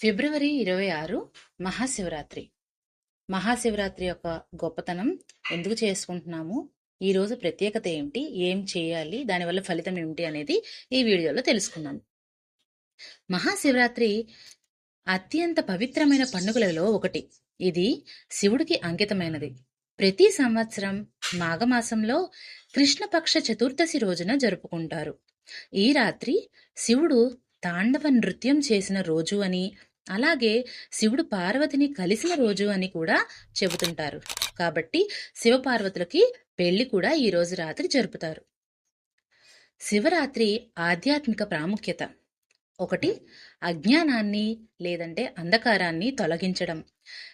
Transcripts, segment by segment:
ఫిబ్రవరి ఇరవై ఆరు మహాశివరాత్రి. మహాశివరాత్రి యొక్క గొప్పతనం ఎందుకు చేసుకుంటున్నాము? ఈ రోజు ప్రత్యేకత ఏమిటి ఏం చేయాలి? దానివల్ల ఫలితం ఏమిటి అనేది ఈ వీడియోలో తెలుసుకుందాం. మహాశివరాత్రి అత్యంత పవిత్రమైన పండుగలలో ఒకటి. ఇది శివుడికి అంకితమైనది. ప్రతి సంవత్సరం మాఘమాసంలో కృష్ణపక్ష చతుర్దశి రోజున జరుపుకుంటారు. ఈ రాత్రి శివుడు తాండవ నృత్యం చేసిన రోజు అని అలాగే శివుడు పార్వతిని కలిసిన రోజు అని కూడా చెబుతుంటారు. కాబట్టి శివపార్వతులకి పెళ్ళి కూడా ఈ రోజు రాత్రి జరుపుతారు. శివరాత్రి ఆధ్యాత్మిక ప్రాముఖ్యత. ఒకటి అజ్ఞానాన్ని లేదంటే అంధకారాన్ని తొలగించడం.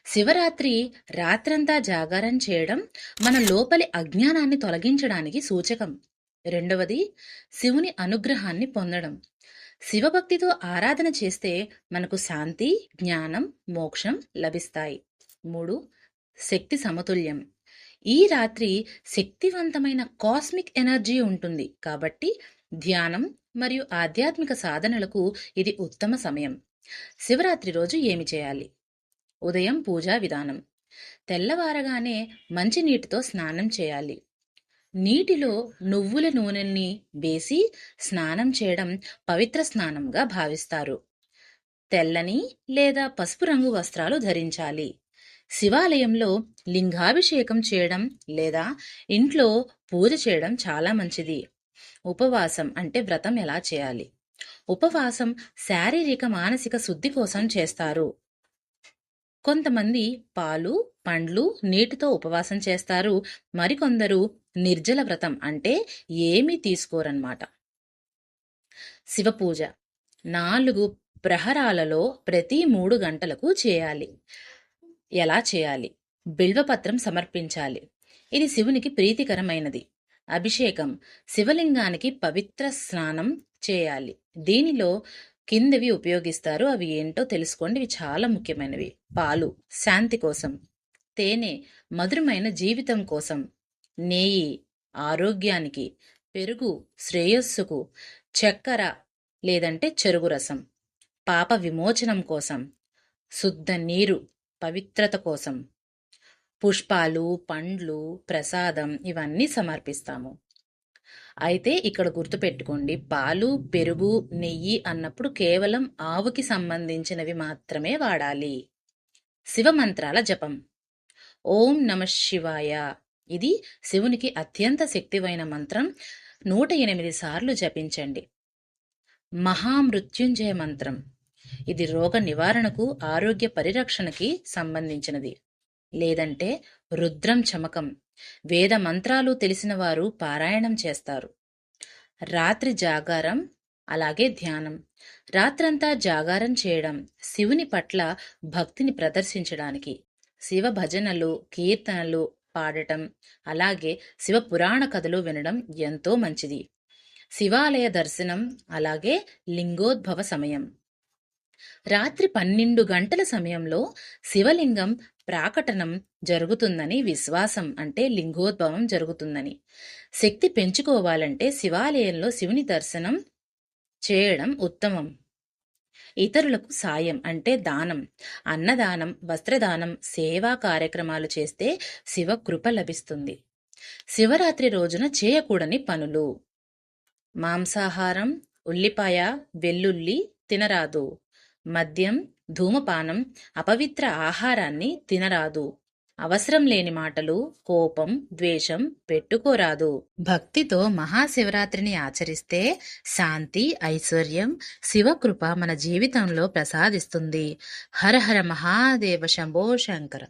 శివరాత్రి రాత్రంతా జాగారం చేయడం మన లోపలి అజ్ఞానాన్ని తొలగించడానికి సూచకం. రెండవది శివుని అనుగ్రహాన్ని పొందడం. శివభక్తితో ఆరాధన చేస్తే మనకు శాంతి జ్ఞానం మోక్షం లభిస్తాయి. మూడు శక్తి సమతుల్యం. ఈ రాత్రి శక్తివంతమైన కాస్మిక్ ఎనర్జీ ఉంటుంది. కాబట్టి ధ్యానం మరియు ఆధ్యాత్మిక సాధనలకు ఇది ఉత్తమ సమయం. శివరాత్రి రోజు ఏమి చేయాలి? ఉదయం పూజా విధానం. తెల్లవారగానే మంచినీటితో స్నానం చేయాలి. నీటిలో నువ్వుల నూనెల్ని వేసి స్నానం చేయడం పవిత్ర స్నానంగా భావిస్తారు. తెల్లని లేదా పసుపు రంగు వస్త్రాలు ధరించాలి. శివాలయంలో లింగాభిషేకం చేయడం లేదా ఇంట్లో పూజ చేయడం చాలా మంచిది. ఉపవాసం అంటే వ్రతం ఎలా చేయాలి? ఉపవాసం శారీరక మానసిక శుద్ధి కోసం చేస్తారు. కొంతమంది పాలు పండ్లు నీటితో ఉపవాసం చేస్తారు. మరికొందరు నిర్జల వ్రతం అంటే ఏమీ తీసుకోరన్నమాట. శివపూజ. నాలుగు ప్రహరాలలో ప్రతి మూడు గంటలకు చేయాలి. ఎలా చేయాలి? బిల్వపత్రం సమర్పించాలి. ఇది శివునికి ప్రీతికరమైనది. అభిషేకం. శివలింగానికి పవిత్ర స్నానం చేయాలి. దీనిలో కిందవి ఉపయోగిస్తారు. అవి ఏంటో తెలుసుకోండి. ఇవి చాలా ముఖ్యమైనవి. పాలు. శాంతి కోసం. తేనె. మధురమైన జీవితం కోసం. నెయ్యి ఆరోగ్యానికి పెరుగు శ్రేయస్సుకు చక్కెర లేదంటే చెరుగు రసం. పాప విమోచనం కోసం శుద్ధ నీరు పవిత్రత కోసం. పుష్పాలు పండ్లు ప్రసాదం ఇవన్నీ సమర్పిస్తాము. అయితే ఇక్కడ గుర్తుపెట్టుకోండి పాలు పెరుగు నెయ్యి అన్నప్పుడు కేవలం ఆవుకి సంబంధించినవి మాత్రమే వాడాలి. శివమంత్రాల జపం. ఓం నమ శివాయ. ఇది శివునికి అత్యంత శక్తివైన మంత్రం. నూట ఎనిమిది సార్లు జపించండి. మహామృత్యుంజయ మంత్రం. ఇది రోగ నివారణకు ఆరోగ్య పరిరక్షణకి సంబంధించినది. లేదంటే రుద్రం చమకం. వేద మంత్రాలు తెలిసిన వారు పారాయణం చేస్తారు. రాత్రి జాగారం అలాగే ధ్యానం. రాత్రంతా జాగారం చేయడం శివుని పట్ల భక్తిని ప్రదర్శించడానికి. శివ భజనలు కీర్తనలు పాడటం. అలాగే శివ పురాణ కథలు వినడం ఎంతో మంచిది. శివాలయ దర్శనం అలాగే లింగోద్భవ సమయం. రాత్రి పన్నెండు గంటల సమయంలో శివలింగం ప్రాకటనం జరుగుతుందని విశ్వాసం అంటే లింగోద్భవం జరుగుతుందని. శక్తి పెంచుకోవాలంటే శివాలయంలో శివుని దర్శనం చేయడం ఉత్తమం. ఇతరులకు సాయం అంటే దానం. అన్నదానం వస్త్రదానం సేవా కార్యక్రమాలు చేస్తే శివ కృప లభిస్తుంది. శివరాత్రి రోజున చేయకూడని పనులు. మాంసాహారం ఉల్లిపాయ వెల్లుల్లి తినరాదు. మద్యం ధూమపానం అపవిత్ర ఆహారాన్ని తినరాదు. అవసరం లేని మాటలు కోపం ద్వేషం పెట్టుకోరాదు. భక్తితో మహాశివరాత్రిని ఆచరిస్తే శాంతి ఐశ్వర్యం శివకృప మన జీవితంలో ప్రసాదిస్తుంది. హర హర మహాదేవ శంభో శంకర.